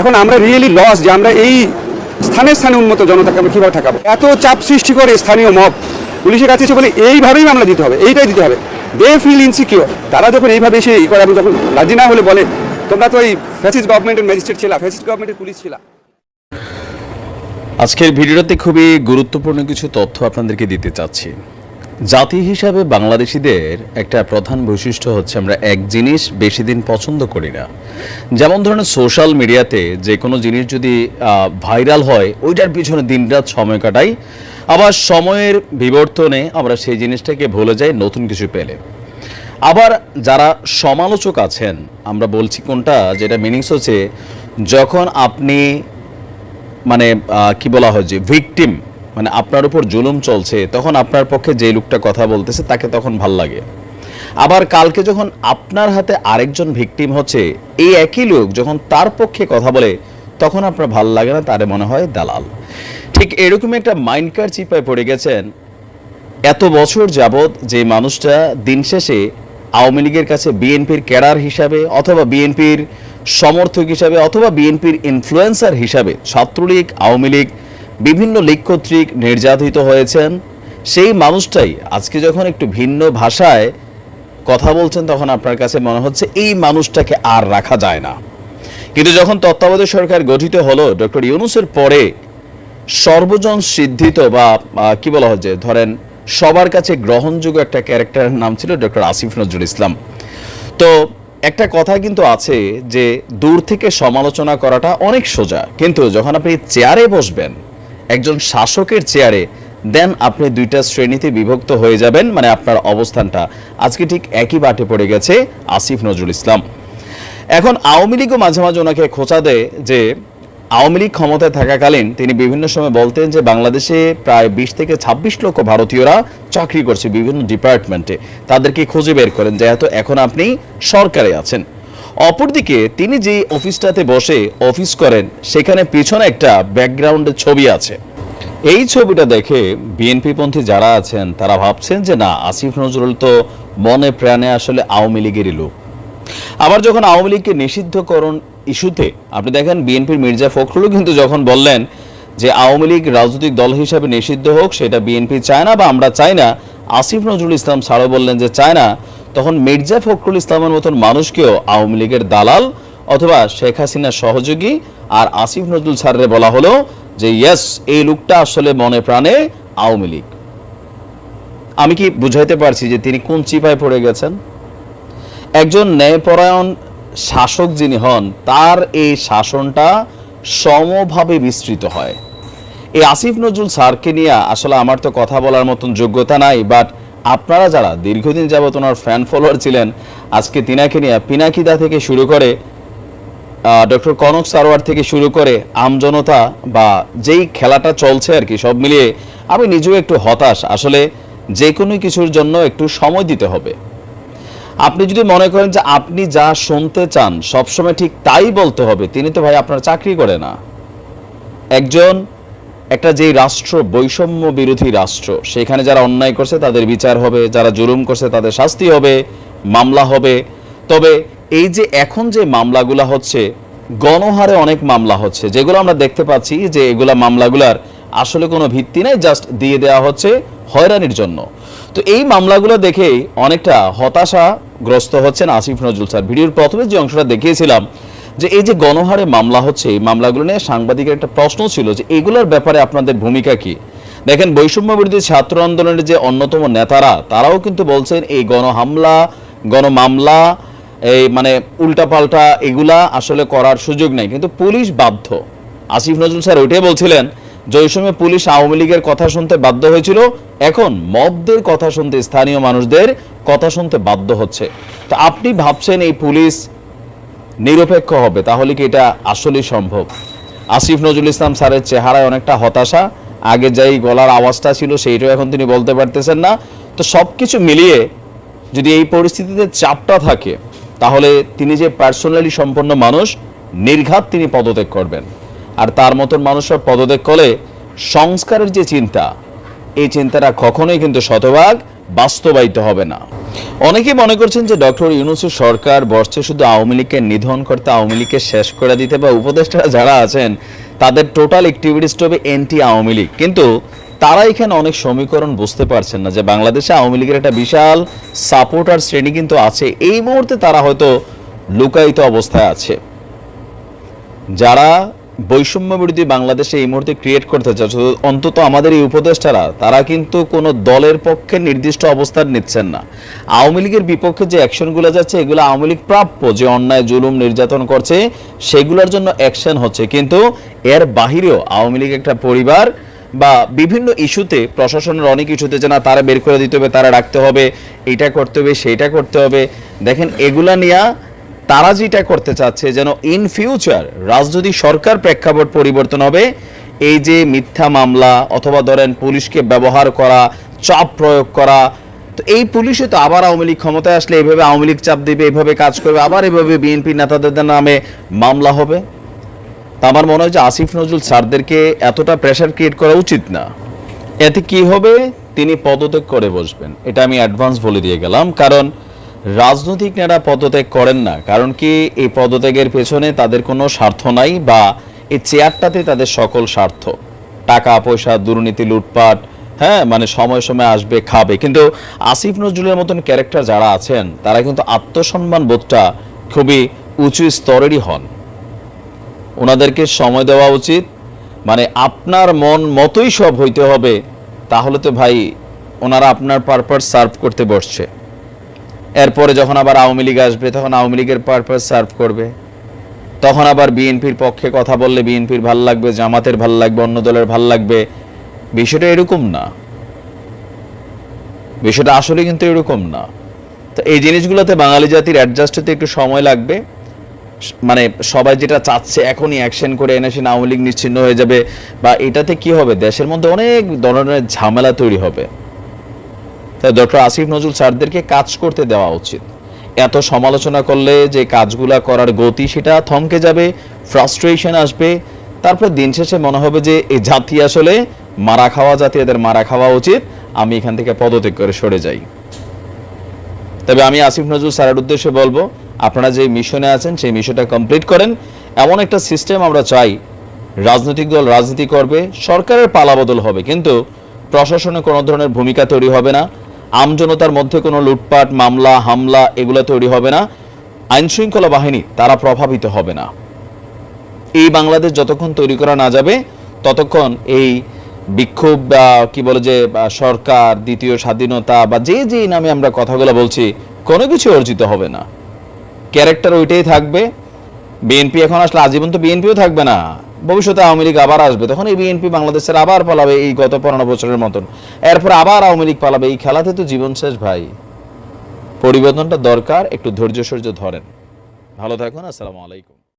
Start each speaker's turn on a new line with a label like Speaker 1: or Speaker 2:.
Speaker 1: এখন আমরা really loss যে আমরা এই স্থানে স্থানে উন্নত জনতাকে আমরা কীভাবে ঠেকাবো? এত চাপ সৃষ্টি করে স্থানীয় মব পুলিশের কাছে এসে বলে, এইভাবেই মামলা দিতে হবে, এইটাই দিতে হবে। দে ফিল ইনসিকিওর তারা যখন এইভাবে এসে ই করে এবং যখন রাজি না হলে বলে, তোমরা তো এই ফ্যাসিস্ট গভর্নমেন্টের ম্যাজিস্ট্রেট ছিলা ফ্যাসিস্ট গভর্নমেন্টের পুলিশ ছিলা।
Speaker 2: আজকের ভিডিওতে খুবই গুরুত্বপূর্ণ কিছু তথ্য আপনাদেরকে দিতে চাচ্ছি। জাতি হিসাবে বাংলাদেশিদের একটা প্রধান বৈশিষ্ট্য হচ্ছে আমরা এক জিনিস বেশি দিন পছন্দ করি না। যেমন ধরেন সোশ্যাল মিডিয়াতে যে কোনো জিনিস যদি ভাইরাল হয়, ওইটার পিছনে দিনরাত সময় কাটাই। আবার সময়ের বিবর্তনে আমরা সেই জিনিসটাকে ভুলে যাই, নতুন কিছু পেলে। আবার যারা সমালোচক আছেন, আমরা বলছি কোনটা, যেটা মিনিংস হচ্ছে, যখন আপনি মানে কি বলা হয় যে ভিকটিম মানে আপনার উপর জুলুম চলছে, তখন আপনার পক্ষে যে লোকটা কথা বলতেছে তাকে তখন ভালো লাগে। আবার কালকে যখন আপনার হাতে আরেকজন ভিকটিম হচ্ছে, এই একই লোক যখন তার পক্ষে কথা বলে, তখন আপনার ভালো লাগে না, তারে মনে হয় দালাল। ঠিক এরকম একটা মাইন্ড কার চিপায় পড়ে গেছেন এত বছর যাবৎ যে মানুষটা দিন শেষে আওয়ামী লীগের কাছে বিএনপির ক্যাডার হিসাবে অথবা বিএনপির সমর্থক হিসাবে অথবা বিএনপির ইনফ্লুয়েন্সার হিসাবে ছাত্রলীগ, আওয়ামী লীগ বিভিন্ন লীগ কর্তৃক নির্যাতিত হয়েছেন। সেই মানুষটাই আজকে যখন একটু ভিন্ন ভাষায় কথা বলছেন, তখন আপনার কাছে মনে হচ্ছে এই মানুষটাকে আর রাখা যায় না। কিন্তু যখন তত্ত্বাবধায়ক সরকার গঠিত হলো, ডক্টর ইউনুসের পরে সর্বজন সিদ্ধিত বা কি বলা হয় যে, ধরেন সবার কাছে গ্রহণযোগ্য একটা ক্যারেক্টারের নাম ছিল ডক্টর আসিফ নজরুল ইসলাম। তো একটা কথা কিন্তু আছে যে, দূর থেকে সমালোচনা করাটা অনেক সোজা। কিন্তু যখন আপনি চেয়ারে বসবেন একজন শাসকের চেয়ারে, দেন আপনি দুইটা শ্রেণীতে বিভক্ত হয়ে যাবেন মানে আপনার অবস্থানটা। আজকে ঠিক একই বাটে পড়ে গেছে আসিফ নজরুল ইসলাম। এখন আওয়ামী লীগও মাঝে মাঝে ওনাকে খোঁচা দেয় যে, আওয়ামী লীগ ক্ষমতায় থাকাকালীন তিনি বিভিন্ন সময় বলতেন যে, বাংলাদেশে প্রায় বিশ থেকে ছাব্বিশ লক্ষ ভারতীয়রা চাকরি করছে বিভিন্ন ডিপার্টমেন্টে। তাদেরকে খুঁজে বের করেন, যেহেতু এখন আপনি সরকারে আছেন। অপরদিকে তিনি যে অফিসটাতে বসে অফিস করেন, সেখানে পিছনে একটা ব্যাকগ্রাউন্ডের ছবি আছে। এই ছবিটা দেখে বিএনপি পন্থী যারা আছেন, তারা ভাবছেন যে না, আসিফ নজরুল তো মনে প্রাণে আসলে আওয়ামী লীগেরই লোক। আবার যখন আওয়ামী লীগকে নিষিদ্ধকরণ ইস্যুতে, আপনি দেখেন বিএনপির মির্জা ফখরুলও কিন্তু যখন বললেন যে আওয়ামী লীগ রাজনৈতিক দল হিসাবে নিষিদ্ধ হোক, সেটা বিএনপি চায় না বা আমরা চাই না, আসিফ নজরুল ইসলাম স্যারও বললেন যে চায় না তখন মির্জা ফখরুল ইসলামের মতন মানুষকেও আওয়ামী লীগের দালাল অথবা শেখ হাসিনার সহযোগী আর আসিফ নজরুল স্যারের বলা হলো যে ইয়েস এই লোকটা আসলে মনে প্রাণে আওয়ামী লীগ। আমি কি বুঝাইতে পারছি যে তিনি কোন চিপায় পড়ে গেছেন? একজন ন্যায়পরায়ণ শাসক যিনি হন, তার এই শাসনটা সমভাবে বিস্তৃত হয়। এই আসিফ নজরুল স্যারকে নিয়ে আসলে আমার তো কথা বলার মতন যোগ্যতা নাই বাট আপনারা যারা দীর্ঘদিন যাবত ওনার ফ্যান ফলোয়ার ছিলেন, আজকে তিনাকে নিয়ে পিনাকিদা থেকে শুরু করে ডক্টর কনক সারোয়ার থেকে শুরু করে আমজনতা বা যেই খেলাটা চলছে আর কি, সব মিলিয়ে আমি নিজেও একটু হতাশ। আসলে যে কোনো কিছুর জন্য একটু সময় দিতে হবে। আপনি যদি মনে করেন যে আপনি যা শুনতে চান, সবসময় ঠিক তাই বলতে হবে, তিনি তো ভাই আপনার চাকরি করে না। একজন একটা যেই রাষ্ট্র, বৈষম্য বিরোধী রাষ্ট্র, সেখানে যারা অন্যায় করছে তাদের বিচার হবে, যারা জুলুম করছে তাদের শাস্তি হবে, মামলা হবে। তবে এই যে এখন যে মামলাগুলো হচ্ছে, গণহারে অনেক মামলা হচ্ছে, যেগুলো আমরা দেখতে পাচ্ছি যে এগুলা মামলাগুলার আসলে কোনো ভিত্তি নেই, জাস্ট দিয়ে দেওয়া হচ্ছে হয়রানির জন্য। তো এই মামলাগুলো দেখেই অনেকটা হতাশাগ্রস্ত হচ্ছেন আসিফ নজরুল স্যার। ভিডিওর প্রথমে যে অংশটা দেখিয়েছিলাম যে এই যে গণহারে মামলা হচ্ছে, এই মামলাগুলো নিয়ে সাংবাদিকের একটা প্রশ্ন ছিল যে এগুলোর ব্যাপারে আপনাদের ভূমিকা কি? দেখেন, বৈষম্য বিরোধী ছাত্র আন্দোলনের যে অন্যতম নেতারা, তারাও কিন্তু বলছেন এই গণহামলা, গণমামলা, এই মানে উল্টাপাল্টা এগুলা আসলে করার সুযোগ নেই। কিন্তু পুলিশ বাধ্য। আসিফ নজরুল স্যার ওইটাই বলছিলেন, যে ওই সময় পুলিশ আওয়ামী লীগের কথা শুনতে বাধ্য হয়েছিল, এখন মবদের কথা শুনতে স্থানীয় মানুষদের কথা শুনতে বাধ্য হচ্ছে। তো আপনি ভাবছেন এই পুলিশ নিরপেক্ষ হবে, তাহলে কি এটা আসলেই সম্ভব? আসিফ নজরুল ইসলাম স্যারের চেহারায় অনেকটা হতাশা। আগে যেই গলার আওয়াজটা ছিল, সেইটাও এখন তিনি বলতে পারতেছেন না। তো সব কিছু মিলিয়ে যদি এই পরিস্থিতিতে চাপটা থাকে, তাহলে তিনি যে পার্সোনালি সম্পন্ন মানুষ, নির্ঘাত তিনি পদত্যাগ করবেন। আর তার মতন মানুষরা পদত্যাগ করলে সংস্কারের যে চিন্তা, এই চিন্তাটা কখনোই কিন্তু শতভাগ বাস্তবায়িত হবে না। অনেকে মনে করছেন যে ডক্টর ইউনুসের সরকার বসছে শুধু আওয়ামী লীগকে নিধন করতে আওয়ামী লীগকে শেষ করে দিতে বা উপদেষ্টারা যারা আছেন, তাদের টোটাল অ্যাক্টিভিটিসটা হবে এন্টি আওয়ামী লীগ। কিন্তু তারা এখানে অনেক সমীকরণ বুঝতে পারছেন না যে বাংলাদেশে আওয়ামী লীগের একটা বিশাল সাপোর্টার শ্রেণি কিন্তু আছে। এই মুহূর্তে তারা হয়তো লুকায়িত অবস্থায় আছে। যারা বৈষম্য বিরোধী বাংলাদেশে এই মুহূর্তে ক্রিয়েট করতে চাচ্ছে। অন্তত আমাদের এই উপদেষ্টারা, তারা কিন্তু কোনো দলের পক্ষে নির্দিষ্ট অবস্থান নিচ্ছেন না। আওয়ামী লীগের বিপক্ষে যে অ্যাকশনগুলো যাচ্ছে, এগুলো আওয়ামী লীগ প্রাপ্য। যে অন্যায়, জুলুম, নির্যাতন করছে, সেগুলোর জন্য অ্যাকশন হচ্ছে। কিন্তু এর বাহিরেও আওয়ামী লীগ একটা পরিবার বা বিভিন্ন ইস্যুতে, প্রশাসনের অনেক ইস্যুতে যে না, তারা বের করে দিতে হবে, তারা রাখতে হবে, এইটা করতে হবে, সেইটা করতে হবে। দেখেন, এগুলা নিয়ে তারা যেটা করতে চাচ্ছে যেন ইন ফিউচার রাজনৈতিক সরকার প্রেক্ষাপট পরিবর্তন হবে, এই যে মিথ্যা মামলা অথবা ধরেন পুলিশকে ব্যবহার করা, চাপ প্রয়োগ করা, তো এই পুলিশে তো আবার আওয়ামী লীগ ক্ষমতায় আসলে এইভাবে আওয়ামী লীগ চাপ দেবে এইভাবে কাজ করবে, আবার এভাবে বিএনপি নেতাদের নামে মামলা হবে? তা আমার মনে হয় যে আসিফ নজরুল স্যারদেরকে এতটা প্রেশার ক্রিয়েট করা উচিত না। এতে কি হবে? তিনি পদত্যাগ করে বসবেন। এটা আমি অ্যাডভান্স বলে দিয়ে গেলাম। কারণ রাজনৈতিক নেতা পদত্যাগ করেন না। কারণ কি এই পদত্যাগের পেছনে তাদের কোনো স্বার্থ নাই বা এই চেয়ারটাতে তাদের সকল স্বার্থ। টাকা, পয়সা, দুর্নীতি, লুটপাট হ্যাঁ মানে সময় সময় আসবে, খাবে। কিন্তু আসিফ নজরুলের মতন ক্যারেক্টার যারা আছেন, তারা কিন্তু আত্মসম্মান বোধটা খুবই উঁচু স্তরেরই হন। ওনাদেরকে সময় দেওয়া উচিত। মানে আপনার মন মতোই সব হইতে হবে, তাহলে তো ভাই ওনারা আপনার পারপাস সার্ভ করতে বসছে। এরপরে যখন আবার আওয়ামী লীগ আসবে, তখন আওয়ামী লীগের পারপাস সার্ভ করবে। তখন আবার বিএনপির পক্ষে কথা বললে বিএনপির ভালো লাগবে, জামাতের ভালো লাগবে, অন্য দলের ভালো লাগবে। বিষয়টা এরকম না। বিষয়টা আসলে কিন্তু এরকম না। তো এই জিনিসগুলোতে বাঙালি জাতির অ্যাডজাস্ট হতে একটু সময় লাগবে। মানে সবাই যেটা চাচ্ছে এখনই অ্যাকশন করে এনে সে আওয়ামী লীগ নিশ্চিন্ন হয়ে যাবে। বা এটাতে কি হবে? দেশের মধ্যে অনেক ধরনের ঝামেলা তৈরি হবে। তাই ডক্টর আসিফ নজরুল স্যারদেরকে কাজ করতে দেওয়া উচিত। এত সমালোচনা করলে যে কাজগুলা করার গতি, সেটা থমকে যাবে ফ্রাস্ট্রেশন আসবে, তারপর দিন শেষে মনে হবে যে এই জাতি আসলে মারা খাওয়া জাতি এদের মারা খাওয়া উচিত, আমি এখান থেকে পদত্যাগ করে সরে যাই। তবে আমি আসিফ নজরুল স্যারের উদ্দেশ্যে বলব, আপনারা যে মিশনে আছেন, সেই মিশনটা কমপ্লিট করেন। এমন একটা সিস্টেম আমরা চাই, রাজনৈতিক দল রাজনীতি করবে, সরকারের পালাবদল হবে, কিন্তু প্রশাসনে কোনো ধরনের ভূমিকা তৈরি হবে না। আমজনতার মধ্যে কোনো লুটপাট, মামলা, হামলা এগুলো তৈরি হবে না। আইন শৃঙ্খলা বাহিনী তারা প্রভাবিত হবে না। এই বাংলাদেশ যতক্ষণ তৈরি করা না যাবে, ততক্ষণ এই বিক্ষোভ বা কি বলে যে সরকার, দ্বিতীয় স্বাধীনতা বা যে যে নামে আমরা কথাগুলো বলছি, কোনো কিছু অর্জিত হবে না। ক্যারেক্টার ওইটাই থাকবে। বিএনপি এখন আসলে আজীবন তো বিএনপিও থাকবে না। ভবিষ্যতে আওয়ামী লীগ আবার আসবে, তখন এই বিএনপি বাংলাদেশের আবার পালাবে এই গত পনেরো বছরের মতন। এরপর আবার আওয়ামী লীগ পালাবে, এই খেলাতে তো জীবন শেষ ভাই। পরিবর্তনটা দরকার, একটু ধৈর্য সহ্য ধরেন। ভালো থাকুন, আসসালামু আলাইকুম।